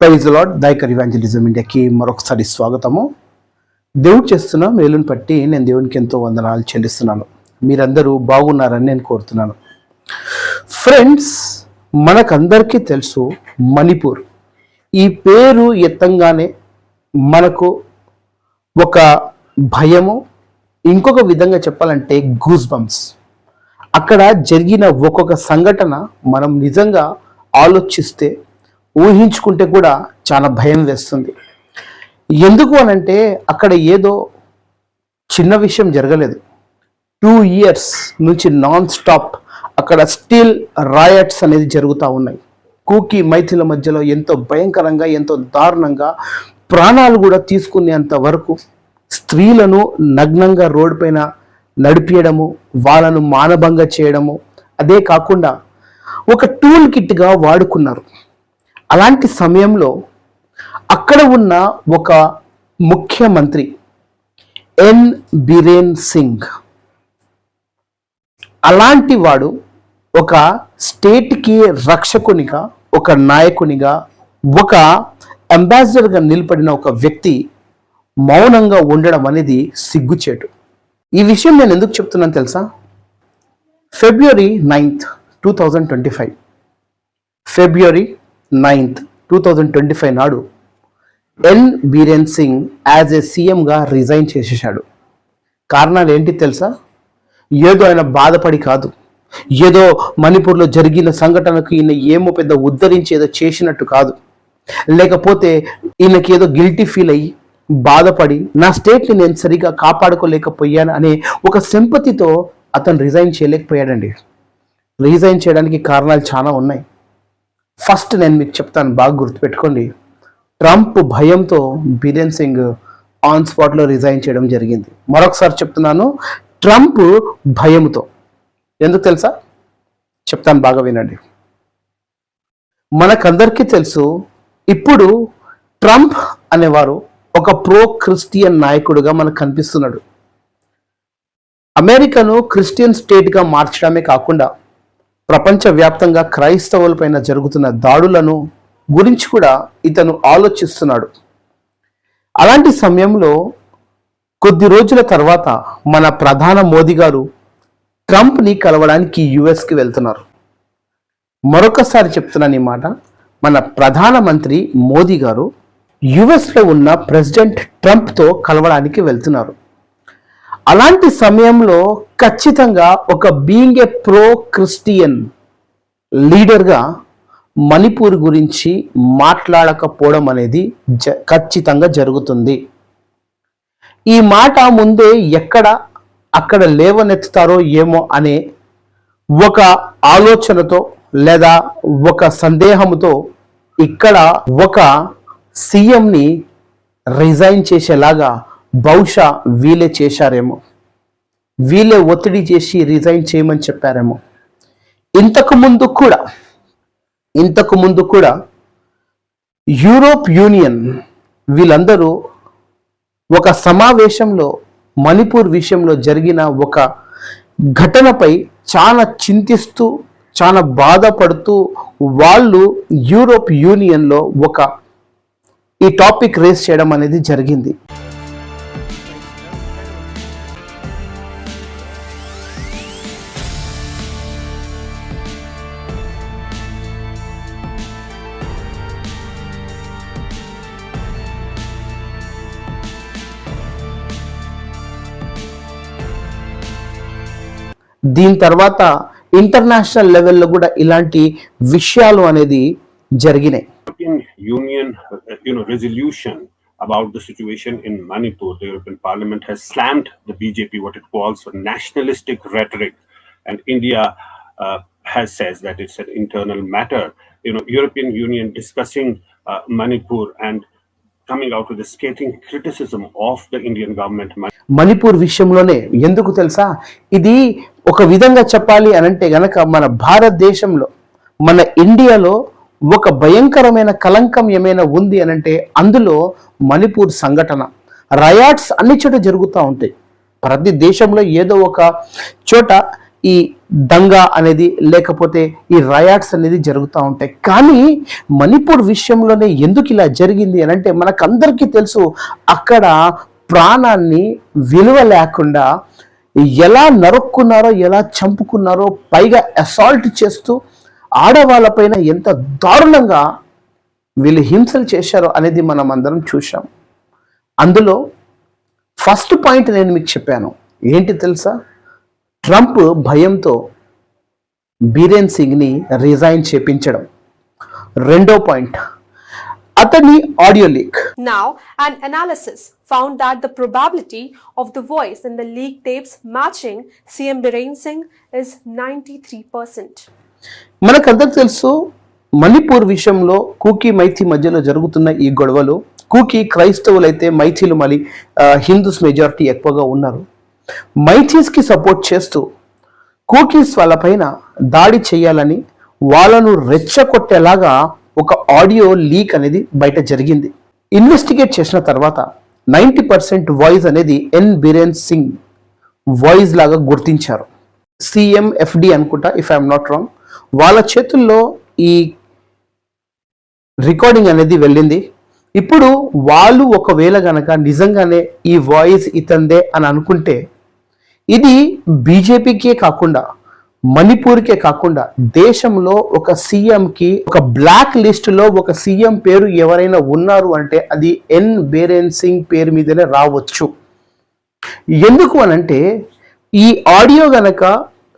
Praise lord దైకర్ evangelism ఇండియాకి మరొకసారి స్వాగతము. దేవుడు చేస్తున్న మేలుని బట్టి నేను దేవునికి ఎంతో వందనాలు చెల్లిస్తున్నాను. మీరందరూ బాగున్నారని నేను కోరుతున్నాను. ఫ్రెండ్స్ మనకందరికీ తెలుసు మణిపూర్. ఈ పేరు ఎత్తంగానే మనకు ఒక భయము ఇంకొక విధంగా చెప్పాలంటే గూస్ బంప్స్ అక్కడ జరిగిన ఒక్కొక్క సంఘటన మనం నిజంగా ఆలోచిస్తే ఊహించుకుంటే కూడా చాలా భయం వేస్తుంది. ఎందుకు అనంటే అక్కడ ఏదో చిన్న విషయం జరగలేదు. టూ ఇయర్స్ నుంచి నాన్ స్టాప్ అక్కడ స్టిల్ రాయట్స్ అనేది జరుగుతూ ఉన్నాయి. కూకి మైథిల మధ్యలో ఎంతో భయంకరంగా ఎంతో దారుణంగా ప్రాణాలు కూడా తీసుకునేంత వరకు స్త్రీలను నగ్నంగా రోడ్డు పైన నడిపించడము వాళ్ళను మానభంగ చేయడము అదే కాకుండా ఒక టూల్ కిట్గా వాడుకున్నారు. అలాంటి సమయంలో అక్కడ ఉన్న ఒక ముఖ్యమంత్రి ఎన్ బిరేన్ సింగ్. అలాంటి వాడు ఒక స్టేట్కి రక్షకునిగా ఒక నాయకునిగా ఒక అంబాసిడర్గా నిలబడిన ఒక వ్యక్తి మౌనంగా ఉండడం అనేది సిగ్గుచేటు. ఈ విషయం నేను ఎందుకు చెప్తున్నాను తెలుసా? February ninth two thousand twenty five. February ninth two thousand twenty five నాడు N Biren Singh as a సీఎంగా రిజైన్ చేసేసాడు కారణాలు ఏంటి తెలుసా? ఏదో ఆయన బాధపడి కాదు. ఏదో మణిపూర్లో జరిగిన సంఘటనకు ఈయన ఏమో పెద్ద ఉద్ధరించి ఏదో చేసినట్టు కాదు. లేకపోతే ఈయనకి ఏదో గిల్టీ ఫీల్ అయ్యి బాధపడి నా స్టేట్ని నేను సరిగా కాపాడుకోలేకపోయాను అనే ఒక సెంపతితో అతను రిజైన్ చేయలేకపోయాడండి. రిజైన్ చేయడానికి కారణాలు చాలా ఉన్నాయి. ఫస్ట్ నేను మీకు చెప్తాను బాగా గుర్తుపెట్టుకోండి. ట్రంప్ భయంతో బీరేన్ సింగ్ ఆన్ స్పాట్లో రిజైన్ చేయడం జరిగింది. మరొకసారి చెప్తున్నాను ట్రంప్ భయంతో. ఎందుకు తెలుసా? చెప్తాను బాగా వినండి. మనకందరికీ తెలుసు ఇప్పుడు ట్రంప్ అనేవారు ఒక ప్రో క్రిస్టియన్ నాయకుడుగా మనకు కనిపిస్తున్నాడు. అమెరికాను క్రిస్టియన్ స్టేట్గా మార్చడమే కాకుండా ప్రపంచవ్యాప్తంగా క్రైస్తవులపైన జరుగుతున్న దాడులను గురించి కూడా ఇతను ఆలోచిస్తున్నాడు. అలాంటి సమయంలో కొద్ది రోజుల తర్వాత మన ప్రధాన మోదీ గారు ట్రంప్ని కలవడానికి యుఎస్కి వెళ్తున్నారు. మరొకసారి చెప్తున్నాను ఈ మాట మన ప్రధానమంత్రి మోదీ గారు యుఎస్లో ఉన్న ప్రెసిడెంట్ ట్రంప్తో కలవడానికి వెళ్తున్నారు. అలాంటి సమయంలో ఖచ్చితంగా ఒక బీయింగ్ ఏ ప్రో క్రిస్టియన్ లీడర్గా మణిపూర్ గురించి మాట్లాడకపోవడం అనేది జ ఖచ్చితంగా జరుగుతుంది. ఈ మాట ముందే ఎక్కడ అక్కడ లేవనెత్తుతారో ఏమో అనే ఒక ఆలోచనతో లేదా ఒక సందేహంతో ఇక్కడ ఒక సీఎంని రిజైన్ చేసేలాగా బహుశా వీలే చేశారేమో. వీలే ఒత్తిడి చేసి రిజైన్ చేయమని చెప్పారేమో. ఇంతకు ముందు కూడా ఇంతకు ముందు కూడా యూరోప్ యూనియన్ వీళ్ళందరూ ఒక సమావేశంలో మణిపూర్ విషయంలో జరిగిన ఒక ఘటనపై చాలా చింతిస్తూ చాలా బాధపడుతూ వాళ్ళు యూరోప్ యూనియన్లో ఒక ఈ టాపిక్ రేస్ చేయడం అనేది జరిగింది. దీని తర్వాత ఇంటర్నేషనల్ లెవెల్లో కూడా ఇలాంటి విషయాలు అనేది జరిగినాయి European Union, uh, you know, resolution about the situation in Manipur, the European Parliament has slammed the BJP, what it calls for nationalistic rhetoric, and India uh, has says that it's an internal matter. You know, European Union discussing uh, Manipur and coming out with a scathing criticism of the Indian government. Manipur విషయంలోనే ఎందుకు తెలుసా? ఇది ఒక విధంగా చెప్పాలి అని అంటే గనక మన భారతదేశంలో మన ఇండియాలో ఒక భయంకరమైన కలంకం ఏమైనా ఉంది అని అంటే అందులో మణిపూర్ సంఘటన. రయాట్స్ అన్ని చోట జరుగుతూ ఉంటాయి. ప్రతి దేశంలో ఏదో ఒక చోట ఈ దంగా అనేది లేకపోతే ఈ రయాట్స్ అనేది జరుగుతూ ఉంటాయి. కానీ మణిపూర్ విషయంలోనే ఎందుకు ఇలా జరిగింది అని అంటే మనకందరికీ తెలుసు అక్కడ ప్రాణాన్ని విలువ లేకుండా ఎలా నరుక్కున్నారో ఎలా చంపుకున్నారో పైగా అసాల్ట్ చేస్తూ ఆడవాళ్ళపైన ఎంత దారుణంగా వీళ్ళు హింసలు చేశారో అనేది మనం అందరం చూసాం అందులో ఫస్ట్ పాయింట్ నేను మీకు చెప్పాను. ఏంటి తెలుసా? ట్రంప్ భయంతో బీరేన్ సింగ్ని రిజైన్ చేపించడం. రెండో పాయింట్. అతని audio leak. Now, an analysis found that the probability of the voice in the leaked tapes matching CM Biren Singh is 93%. మనకందరికి తెలుసు మణిపూర్ విషయంలో కూకీ మైథి మధ్యలో జరుగుతున్న ఈ గొడవలు కూకీ క్రైస్తవులైతే మైథీలు మళ్ళీ హిందూస్ మెజారిటీ ఎక్కువగా ఉన్నారు. మైచీస్కి సపోర్ట్ చేస్తూ కూకీస్ వాళ్ళపైన దాడి చేయాలని వాళ్ళను రెచ్చగొట్టేలాగా ఒక ఆడియో లీక్ అనేది బయట జరిగింది. ఇన్వెస్టిగేట్ చేసిన తర్వాత నైంటీ పర్సెంట్ వాయిస్ అనేది ఎన్ బిరేన్ సింగ్ వాయిస్ లాగా గుర్తించారు. సిఎం ఎఫ్డి అనుకుంటా ఇఫ్ ఐఎమ్ నాట్ రాంగ్ వాళ్ళ చేతుల్లో ఈ రికార్డింగ్ అనేది వెళ్ళింది. ఇప్పుడు వాళ్ళు ఒకవేళ గనక నిజంగానే ఈ వాయిస్ ఇతందే అని అనుకుంటే ఇది బీజేపీకే కాకుండా మణిపూర్కే కాకుండా దేశంలో ఒక సీఎంకి ఒక బ్లాక్ లిస్టులో ఒక సీఎం పేరు ఎవరైనా ఉన్నారు అంటే అది ఎన్ బీరేన్ సింగ్ పేరు మీదనే రావచ్చు. ఎందుకు అనంటే ఈ ఆడియో గనక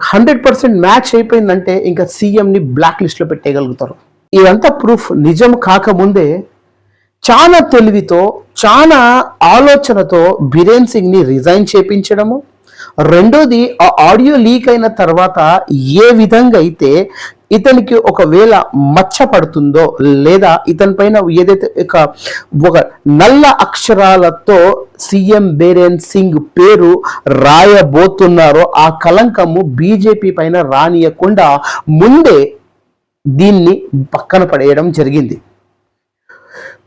హండ్రెడ్ పర్సెంట్ మ్యాచ్ అయిపోయిందంటే ఇంకా సీఎంని బ్లాక్ లిస్ట్లో పెట్టేయగలుగుతారు. ఇదంతా ప్రూఫ్ నిజం కాకముందే చాలా తెలివితో చాలా ఆలోచనతో బీరేన్ సింగ్ని రిజైన్ చేపించడము రెండోది ఆ ఆడియో లీక్ అయిన తర్వాత ఏ విధంగా అయితే ఇతనికి ఒకవేళ మచ్చ పడుతుందో లేదా ఇతని పైన ఏదైతే ఒక ఒక నల్ల అక్షరాలతో సీఎం బేరేన్ సింగ్ పేరు రాయబోతున్నారో ఆ కలంకము బీజేపీ పైన రానియకుండా ముందే దీన్ని పక్కన పడేయడం జరిగింది.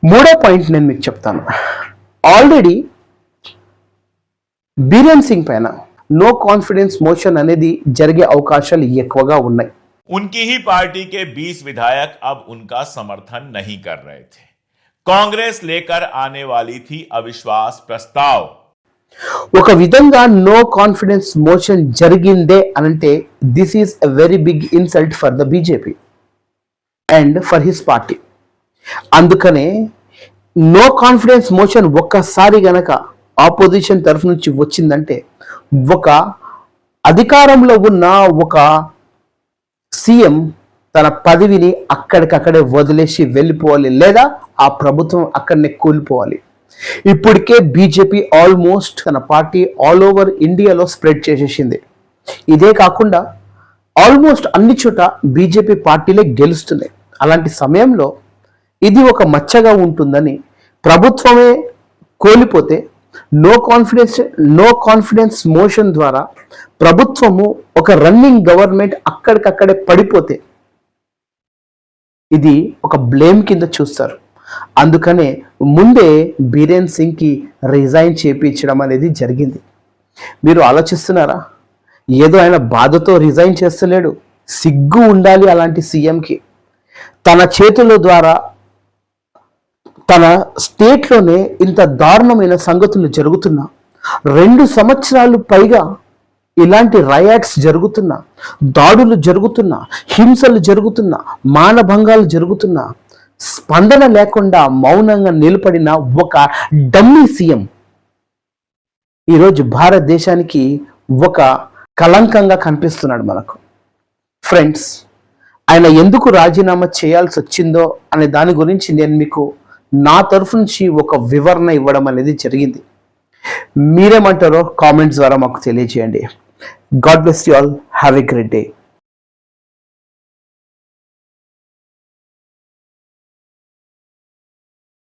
మూడో పాయింట్ నేను మీకు చెప్తాను. ఆల్రెడీ బీరేన్ సింగ్ పైన నో కాన్ఫిడెన్స్ మోషన్ అనేది జరిగే అవకాశాలు ఎక్కువగా ఉన్నాయి उनकी ही पार्टी के 20 विधायक अब उनका समर्थन नहीं कर रहे थे कांग्रेस लेकर आने वाली थी अविश्वास प्रस्ताव ఒక విధంగా నో కాన్ఫిడెన్స్ మోషన్ జరిగిందే అనంటే this is a very big insult for the BJP and for his party అందుకనే నో కాన్ఫిడెన్స్ మోషన్ ఒక్కసారి గనక ఆపోజిషన్ తరఫు నుంచి వచ్చిందంటే ఒక అధికారంలో ఉన్న ఒక సీఎం తన పదవిని అక్కడికక్కడే వదిలేసి వెళ్ళిపోవాలి లేదా ఆ ప్రభుత్వం అక్కడనే కూలిపోవాలి. ఇప్పటికే బీజేపీ ఆల్మోస్ట్ తన పార్టీ ఆల్ ఓవర్ ఇండియాలో స్ప్రెడ్ చేసేసింది. ఇదే కాకుండా ఆల్మోస్ట్ అన్ని చోట బీజేపీ పార్టీలే గెలుస్తున్నాయి. అలాంటి సమయంలో ఇది ఒక మచ్చగా ఉంటుందని ప్రభుత్వమే కోల్పోతే no confidence no confidence motion ద్వారా ప్రభుత్వము ఒక రన్నింగ్ గవర్నమెంట్ అక్కడికక్కడే పడిపోతే ఇది ఒక బ్లేమ్ కింద చూస్తారు. అందుకనే ముందే బీరేన్ సింగ్కి రిజైన్ చేపించడం అనేది జరిగింది. మీరు ఆలోచిస్తున్నారా? ఏదో ఆయన బాధతో రిజైన్ చేస్తలేడు. సిగ్గు ఉండాలి అలాంటి సీఎంకి. తన చేతుల ద్వారా తన స్టేట్లోనే ఇంత దారుణమైన సంగతులు జరుగుతున్నా రెండు సంవత్సరాలు పైగా ఇలాంటి రయాక్స్ జరుగుతున్నా దాడులు జరుగుతున్నా హింసలు జరుగుతున్నా మానభంగాలు జరుగుతున్నా స్పందన లేకుండా మౌనంగా నిలబడిన ఒక డమ్మీ సీఎం ఈరోజు భారతదేశానికి ఒక కలంకంగా కనిపిస్తున్నాడు మనకు. ఫ్రెండ్స్ ఆయన ఎందుకు రాజీనామా చేయాల్సి వచ్చిందో అనే దాని గురించి నేను మీకు నా తరఫు నుంచి ఒక వివరణ ఇవ్వడం అనేది జరిగింది. మీరేమంటారో కామెంట్స్ ద్వారా మాకు తెలియజేయండి God bless you all have a great day